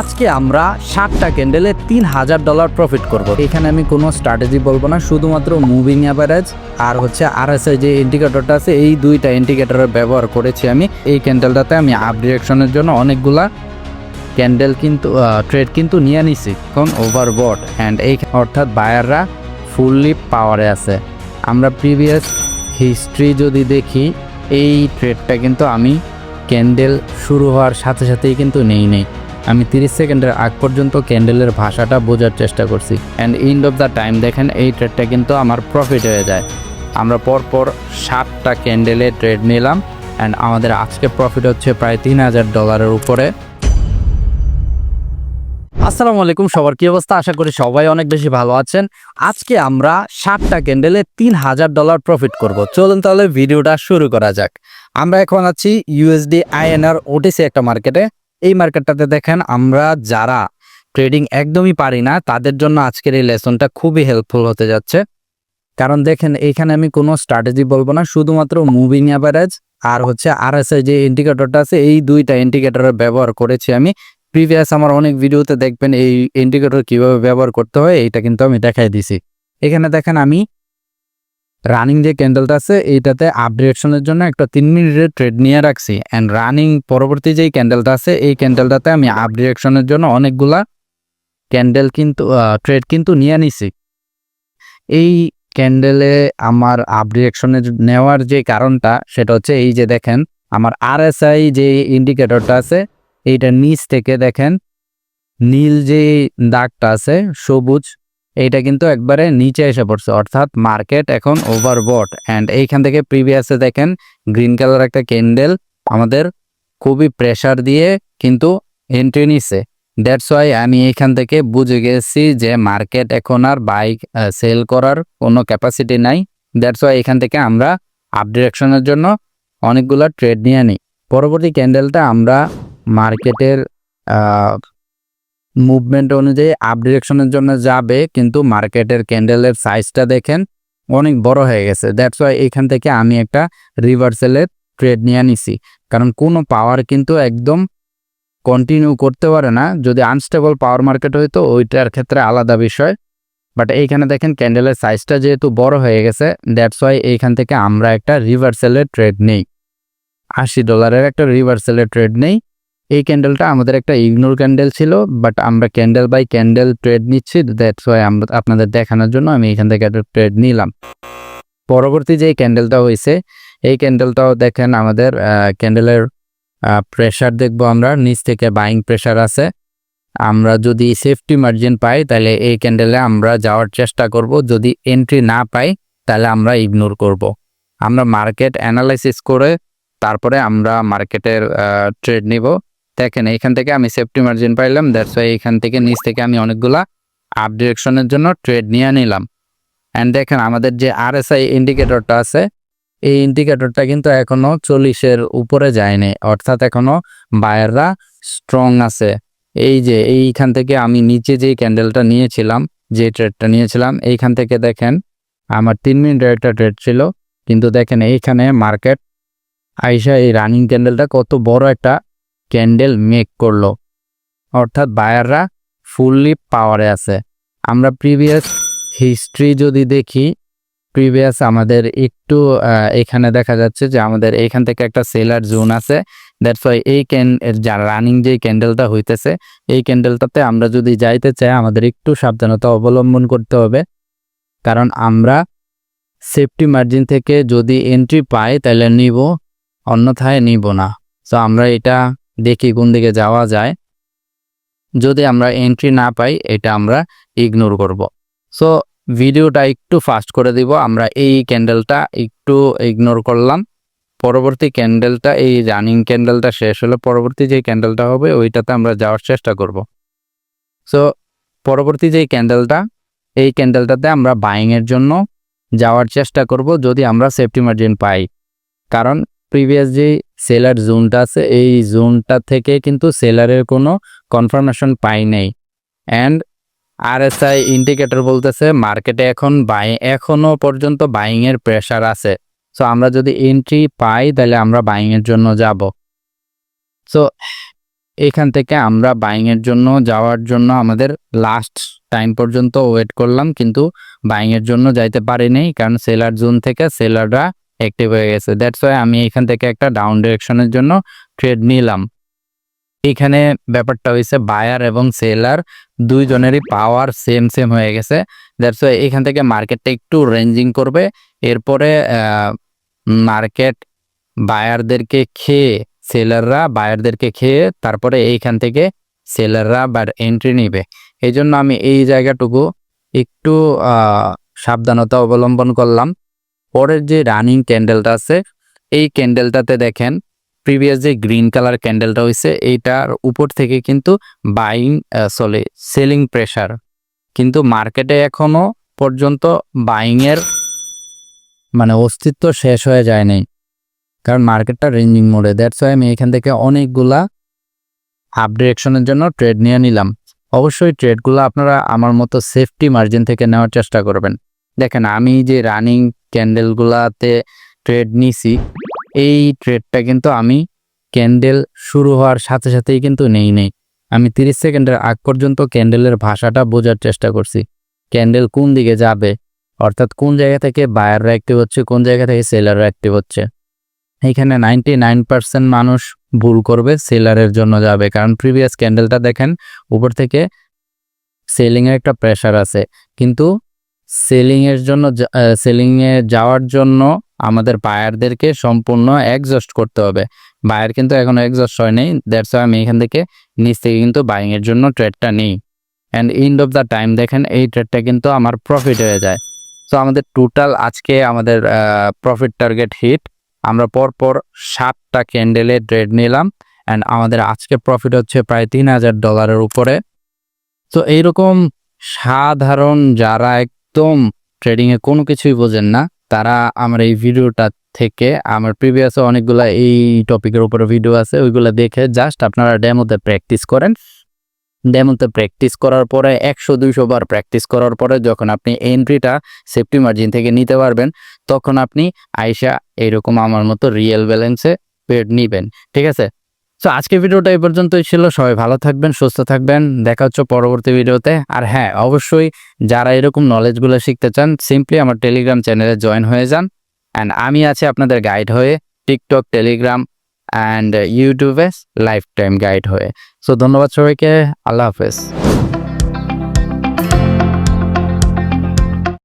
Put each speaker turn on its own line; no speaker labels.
আজকে আমরা সাতটা ক্যান্ডেলে তিন হাজার ডলার প্রফিট করব। এখানে আমি কোনো স্ট্র্যাটেজি বলব না, শুধুমাত্র মুভিং অ্যাভারেজ আর হচ্ছে আর এস যে ইন্ডিকেটরটা আছে, এই দুইটা ইন্ডিকেটরের ব্যবহার করেছি আমি। এই ক্যান্ডেলটাতে আমি আপ ডিরেকশনের জন্য অনেকগুলা ক্যান্ডেল কিন্তু ট্রেড কিন্তু নিয়ে নিছি। এখন ওভারবট অ্যান্ড এই অর্থাৎ বায়াররা ফুললি পাওয়ারে আছে। আমরা প্রিভিয়াস হিস্ট্রি যদি দেখি, এই ট্রেডটা কিন্তু আমি ক্যান্ডেল শুরু হওয়ার সাথে সাথেই কিন্তু নেই নেই। আমি তিরিশ সেকেন্ডের আগ পর্যন্ত ক্যান্ডেলের ভাষাটা বোঝার চেষ্টা করছি। And end of the time দেখেন, এই ট্রেডটা কিন্তু আমার প্রফিট হয়ে যায়। আমরা পরপর সাতটা ক্যান্ডেলে ট্রেড নিলাম অ্যান্ড আমাদের আজকে প্রফিট হচ্ছে প্রায় তিন হাজার ডলারের উপরে। আসসালামু আলাইকুম, সবার কি অবস্থা? আশা করি সবাই অনেক বেশি ভালো আছেন। আজকে আমরা সাতটা ক্যান্ডেলে তিন হাজার ডলার প্রফিট করব। চলুন তাহলে ভিডিওটা শুরু করা যাক। আমরা এখন আছি ইউএসডি আইএনআর ওটিসি একটা মার্কেটে এই মার্কেটটাতে দেখেন আমরা যারা ট্রেডিং একদমই পারি না, তাদের জন্য আজকের এই লেসনটা খুবই হেল্পফুল হতে যাচ্ছে। কারণ দেখেন এইখানে আমি কোনো স্ট্র্যাটেজি বলব না, শুধুমাত্র মুভিং অ্যাভারেজ আর হচ্ছে আর এস যে ইন্ডিকেটরটা আছে, এই দুইটা ইন্ডিকেটরের ব্যবহার করেছি আমি। প্রিভিয়াস আমার অনেক ভিডিওতে দেখবেন এই ইন্ডিকেটর কীভাবে ব্যবহার করতে হয়, এইটা কিন্তু আমি দেখাই দিছি। এখানে দেখেন আমি রানিং যে ক্যান্ডেলটা আছে, এইটাতে আপডেশনের জন্য একটা তিন মিনিটের ট্রেড নিয়ে রাখছি। অ্যান্ড রানিং পরবর্তী যেই ক্যান্ডেলটা আছে, এই ক্যান্ডেলটাতে আমি আপডেশনের জন্য অনেকগুলা ক্যান্ডেল কিন্তু ট্রেড কিন্তু নিয়ে নিছি। এই ক্যান্ডেলে আমার আপডেশনে নেওয়ার যে কারণটা, সেটা হচ্ছে এই যে দেখেন, আমার আরএসআই যে ইন্ডিকেটরটা আছে, এইটা নিচ থেকে দেখেন, নীল যে দাগটা আছে, সবুজ এইটা কিন্তু একবারে নিচে এসে পড়ছে। অর্থাৎ মার্কেট এখন ওভারবট অ্যান্ড এইখান থেকে প্রিভিয়াসে দেখেন গ্রিন কালার একটা ক্যান্ডেল আমাদের খুবই প্রেসার দিয়ে কিন্তু এন্ট্রি নিছে। দ্যাটস ওয়াই আমি এইখান থেকে বুঝে গেছি যে মার্কেট এখন আর বাইক সেল করার কোনো ক্যাপাসিটি নাই। দ্যাটস ওয়াই এখান থেকে আমরা আপ ডিরেকশনের জন্য অনেকগুলো ট্রেড নিয়ে নিই। পরবর্তী ক্যান্ডেলটা আমরা মার্কেটের মুভমেন্ট অনুযায়ী আপ ডিরেকশনের জন্য যাবে, কিন্তু মার্কেটের ক্যান্ডেলের সাইজটা দেখেন অনেক বড় হয়ে গেছে। দ্যাটস ওয়াই এখান থেকে আমি একটা রিভার্সেলের ট্রেড নিয়ে নিছি। কারণ কোনো পাওয়ার কিন্তু একদম কন্টিনিউ করতে পারে না। যদি আনস্টেবল পাওয়ার মার্কেট হইতো, ওইটার ক্ষেত্রে আলাদা বিষয়। বাট এইখানে দেখেন ক্যান্ডেলের সাইজটা যেহেতু বড় হয়ে গেছে দ্যাটস ওয়াই এইখান থেকে আমরা একটা রিভার্সেলের ট্রেড নেই। আশি ডলারের একটা রিভার্সেলের ট্রেড নেই। এই ক্যান্ডেলটা আমাদের একটা ইগনোর ক্যান্ডেল ছিল বাট আমরা ক্যান্ডেল বাই ক্যান্ডেল ট্রেড নিচ্ছি দ্যাটস ওয়াই আমরা আপনাদের দেখানোর জন্য আমি এখান থেকে একটা ট্রেড নিলাম। পরবর্তী যে ক্যান্ডেলটা হয়েছে, এই ক্যান্ডেলটাও দেখেন আমাদের ক্যান্ডেলের প্রেশার দেখব আমরা, নিচ থেকে বাইং প্রেশার আছে। আমরা যদি সেফটি মার্জিন পাই, তাহলে এই ক্যান্ডেলে আমরা যাওয়ার চেষ্টা করব, যদি এন্ট্রি না পাই, তাহলে আমরা ইগনোর করব। আমরা মার্কেট অ্যানালাইসিস করে, তারপরে আমরা মার্কেটের ট্রেড নিব। দেখেন এইখান থেকে আমি সেফটি মার্জিন পাইলাম দ্যাটস ওয়াই এইখান থেকে নিচ থেকে আমি অনেকগুলা আপ ডিরেকশনের জন্য ট্রেড নিয়ে নিলাম। অ্যান্ড দেখেন, আমাদের যে আরএসআই ইন্ডিকেটরটা আছে, এই ইন্ডিকেটরটা কিন্তু এখনও চল্লিশের উপরে যায়নি, অর্থাৎ এখনও বায়াররা স্ট্রং আছে। এই যে, এইখান থেকে আমি নিচে যে ক্যান্ডেলটা নিয়েছিলাম, যে ট্রেডটা নিয়েছিলাম, এইখান থেকে দেখেন, আমার তিন মিনিটের একটা ট্রেড ছিল, কিন্তু দেখেন, এইখানে মার্কেট আইসা এই রানিং ক্যান্ডেলটা কত বড় একটা ক্যান্ডেল মেক করল। অর্থাৎ বায়াররা ফুললি পাওয়ারে আছে। আমরা প্রিভিয়াস হিস্ট্রি যদি দেখি, প্রিভিয়াস আমাদের একটু এখানে দেখা যাচ্ছে যে আমাদের এখান থেকে একটা সেলার জোন আছে। দ্যাটস ওয়াই এই ক্যান যা রানিং যে ক্যান্ডেলটা হইতেছে, এই ক্যান্ডেলটাতে আমরা যদি যাইতে চাই, আমাদের একটু সাবধানতা অবলম্বন করতে হবে। কারণ আমরা সেফটি মার্জিন থেকে যদি এন্ট্রি পাই, তাহলে নিব, অন্যথায় নিব না। সো আমরা এটা দেখি কোন দিকে যাওয়া যায়। যদি আমরা এন্ট্রি না পাই, এটা আমরা ইগনোর করব। সো ভিডিওটা একটু ফাস্ট করে দিব। আমরা এই ক্যান্ডেলটা একটু ইগনোর করলাম। পরবর্তী ক্যান্ডেলটা এই রানিং ক্যান্ডেলটা শেষ হলে। পরবর্তী যে ক্যান্ডেলটা হবে, ওইটাতে আমরা যাওয়ার চেষ্টা করব। সো পরবর্তী যে ক্যান্ডেলটা এই ক্যান্ডেলটাতে আমরা বাইংয়ের জন্য যাওয়ার চেষ্টা করব। যদি আমরা সেফটি মার্জিন পাই। কারণ প্রিভিয়াস যে সেলার জোনটা আছে, এই জোনটা থেকে কিন্তু সেলারের কোনো কনফার্মেশন পাই নাই। অ্যান্ড আরএসআই ইন্ডিকেটর বলতেছে মার্কেটে এখন বাই এখনও পর্যন্ত বাইংয়ের এর প্রেসার আছে। সো আমরা যদি এন্ট্রি পাই, তাহলে আমরা বাইংয়ের জন্য যাব। সো এখান থেকে আমরা বাইংয়ের জন্য যাওয়ার জন্য আমাদের লাস্ট টাইম পর্যন্ত ওয়েট করলাম, কিন্তু বাইংয়ের জন্য যাইতে পারিনি, কারণ সেলার জোন থেকে সেলাররা অ্যাক্টিভ হয়ে গেছে। দ্যাটস ওয়াই আমি এখান থেকে একটা ডাউন ডিরেকশনের জন্য ট্রেড নিলাম। এখানে ব্যাপারটা হয়েছে বায়ার এবং সেলার দুইজনেরই পাওয়ার সেম সেম হয়ে গেছে। দ্যাটস ওয়াই এখান থেকে মার্কেটটা একটু রেঞ্জিং করবে। এরপরে মার্কেট বায়ারদেরকে খেয়ে সেলাররা বায়ারদেরকে খেয়ে তারপরে এইখান থেকে সেলাররা আবার এন্ট্রি নিবে। এই জন্য আমি এই জায়গাটুকু একটু সাবধানতা অবলম্বন করলাম। পরের যে রানিং ক্যান্ডেলটা আছে, এই ক্যান্ডেলটাতে দেখেন প্রিভিয়াস যে গ্রিন কালার ক্যান্ডেলটা হয়েছে এইটার উপর থেকে কিন্তু বাইং সরি সেলিং প্রেশার কিন্তু মার্কেটে এখনও পর্যন্ত বাইং এর মানে অস্তিত্ব শেষ হয়ে যায় নাই। কারণ মার্কেটটা রেঞ্জিং মোডে দ্যাটস ওয়াই আমি এখান থেকে অনেকগুলা আপ ডিরেকশনের জন্য ট্রেড নিয়ে নিলাম। অবশ্যই ট্রেডগুলো আপনারা আমার মতো সেফটি মার্জিন থেকে নেওয়ার চেষ্টা করবেন। দেখেন, আমি যে রানিং ক্যান্ডেলগুলাতে ট্রেড নিছি। এই ট্রেডটা কিন্তু আমি ক্যান্ডেল শুরু হওয়ার সাথে সাথেই কিন্তু নেই নেই। আমি তিরিশ সেকেন্ডের আগ পর্যন্ত ক্যান্ডেলের ভাষাটা বোঝার চেষ্টা করছি। ক্যান্ডেল কোন দিকে যাবে? অর্থাৎ কোন জায়গা থেকে বায়াররা অ্যাক্টিভ হচ্ছে, কোন জায়গা থেকে সেলাররা অ্যাক্টিভ হচ্ছে? এখানে নাইনটি নাইন পার্সেন্ট মানুষ ভুল করবে সেলারের জন্য যাবে। কারণ প্রিভিয়াস ক্যান্ডেলটা দেখেন, উপর থেকে সেলিং এর একটা প্রেশার আছে। কিন্তু সেলিং এর জন্য সেলিং এ যাওয়ার জন্য আমাদের বায়ারদেরকে সম্পূর্ণ এক্সস্ট করতে হবে। বায়ার কিন্তু এখনও এক্সস্ট হয় নাই দ্যাটস আমি এখান থেকে নিচ থেকে কিন্তু বাইংয়ের জন্য ট্রেডটা নিই। And end of the time দেখেন, এই ট্রেডটা কিন্তু আমার প্রফিট হয়ে যায়। তো আমাদের টোটাল আজকে আমাদের প্রফিট টার্গেট হিট আমরা পরপর সাতটা ক্যান্ডেলে ট্রেড নিলাম। অ্যান্ড আমাদের আজকে প্রফিট হচ্ছে প্রায় তিন হাজার ডলারের উপরে। তো এইরকম সাধারণ যারা একদম ট্রেডিংয়ে কোনো কিছুই বোঝেন না। তারা আমার এই ভিডিওটা থেকে, আমার প্রিভিয়াসে অনেকগুলা এই টপিকের উপরে ভিডিও আছে, ওইগুলো দেখে জাস্ট আপনারা ডেমোতে প্র্যাকটিস করেন। ডেমোতে প্র্যাকটিস করার পরে একশো, দুইশো বার প্র্যাকটিস করার পরে যখন আপনি এন্ট্রিটা সেফটি মার্জিন থেকে নিতে পারবেন, তখন আপনি আইসা এইরকম আমার মতো রিয়েল ব্যালেন্সে পেড নিবেন। ঠিক আছে? তো আজকে ভিডিওটা এই পর্যন্তই ছিল। সবাই ভালো থাকবেন, সুস্থ থাকবেন। দেখা হচ্ছে পরবর্তী ভিডিওতে। আর হ্যাঁ অবশ্যই যারা এরকম নলেজগুলো শিখতে চান সিম্পলি আমার টেলিগ্রাম চ্যানেলে জয়েন হয়ে যান। অ্যান্ড আমি আছি আপনাদের গাইড হয়ে টিকটক টেলিগ্রাম অ্যান্ড ইউটিউবে লাইফ টাইম গাইড হয়ে। সো ধন্যবাদ সবাইকে। আল্লাহ হাফেজ।